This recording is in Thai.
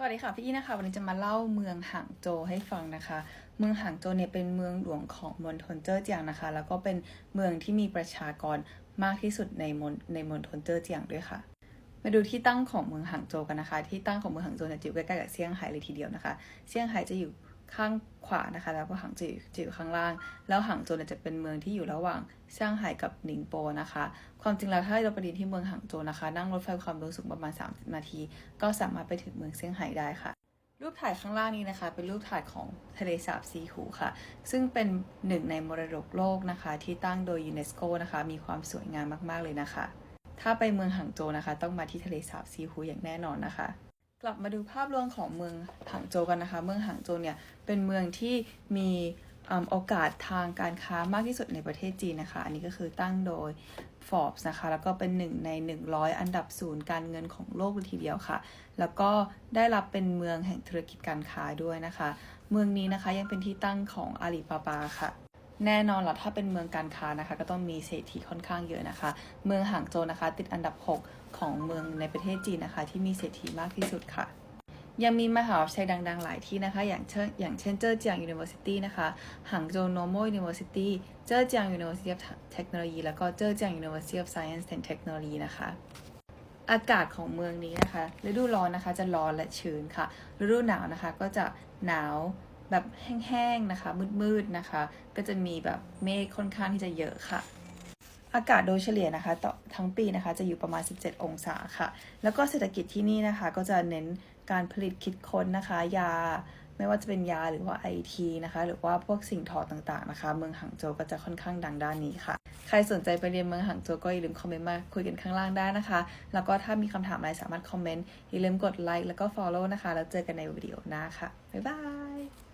สวัสดีค่ะพี่อีนะคะ วันนี้จะมาเล่าเมืองหางโจให้ฟังนะคะ เมืองหางโจเนี่ยเป็นเมืองหลวงของมณฑลเจ้อเจียงนะคะ แล้วก็เป็นเมืองที่มีประชากรมากที่สุดในมณในมณฑลเจ้อเจียงด้วยค่ะ มาดูที่ตั้งของเมืองหางโจกันนะคะ ที่ตั้งของเมืองหางโจเนี่ยจะอยู่ใกล้ๆกับเซี่ยงไฮ้เลยทีเดียวนะคะ เซี่ยงไฮ้จะอยู่ ข้างขวานะคะ แล้วก็หางโจวจะอยู่ข้างล่าง แล้วหางโจวจะเป็นเมืองที่อยู่ระหว่างเซี่ยงไฮ้กับหนิงโปนะคะ ความจริงแล้วถ้าเราไปเรียนที่เมืองหางโจวนะคะ นั่งรถไฟความเร็วสูงประมาณ 30 นาที ก็สามารถไปถึงเมืองเซี่ยงไฮ้ได้ค่ะ รูปถ่ายข้างล่างนี้นะคะ เป็นรูปถ่ายของทะเลสาบซีหูค่ะ ซึ่งเป็นหนึ่งในมรดกโลกนะคะ ที่ตั้งโดยยูเนสโกนะคะ มีความสวยงามมากๆเลยนะคะ ถ้าไปเมืองหางโจวนะคะ ต้องมาที่ทะเลสาบซีหูอย่างแน่นอนนะคะ กลับมาดูภาพรวมของเมืองหางโจวกันนะคะ เมืองหางโจวเนี่ยเป็นเมืองที่มีโอกาสทางการค้ามากที่สุดในประเทศจีนนะคะ อันนี้ก็คือตั้งโดย Forbes นะคะ แล้วก็เป็นหนึ่งใน 100 อันดับศูนย์การเงินของโลกเลยทีเดียวค่ะ แล้วก็ได้รับเป็นเมืองแห่งธุรกิจการค้าด้วยนะคะ เมืองนี้นะคะยังเป็นที่ตั้งของอาลีบาบาค่ะ แน่นอนล้วถ้าเป็นเมืองการค้านะคะ ก็ต้องมีเศรษฐีค่อนข้างเยอะนะคะ เมืองหางโจวนะคะ ติดอันดับ 6 ของเมืองในประเทศจีนนะคะ ที่มีเศรษฐีมากที่สุดค่ะ ยังมีมหาวิทยาลัยดัง ๆ หลายที่นะคะ อย่างเช่นอย่างเช่นเจ้อเจียง University นะคะหางโจว Normal University เจ้อเจียง University of Technology แล้วก็เจ้อเจียง University of Science and Technology นะคะอากาศของเมืองนี้นะคะ ฤดูร้อนนะคะจะร้อนและชื้นค่ะ ฤดูหนาวนะคะก็จะหนาว แบบแห้งๆนะคะ มืดๆนะคะ ก็จะมีแบบเมฆค่อนข้างที่จะเยอะค่ะ อากาศโดยเฉลี่ยนะคะต่อทั้งปีนะคะจะอยู่ประมาณ 17 องศาค่ะ แล้วก็เศรษฐกิจที่นี่นะคะ ก็จะเน้นการผลิตคิดค้นนะคะ ยาไม่ว่าจะเป็นยาหรือว่าไอทีนะคะ หรือว่าพวกสิ่งทอต่างๆนะคะ เมืองหางโจวก็จะค่อนข้างดังด้านนี้ค่ะ ใครสนใจไปเรียนเมืองหางโจวก็อย่าลืมคอมเมนต์มาคุยกันข้างล่างได้นะคะ แล้วก็ถ้ามีคำถามอะไรสามารถคอมเมนต์อย่าลืมกดไลค์แล้วก็ follow นะคะ แล้วเจอกันในวิดีโอหน้าค่ะ บ๊ายบาย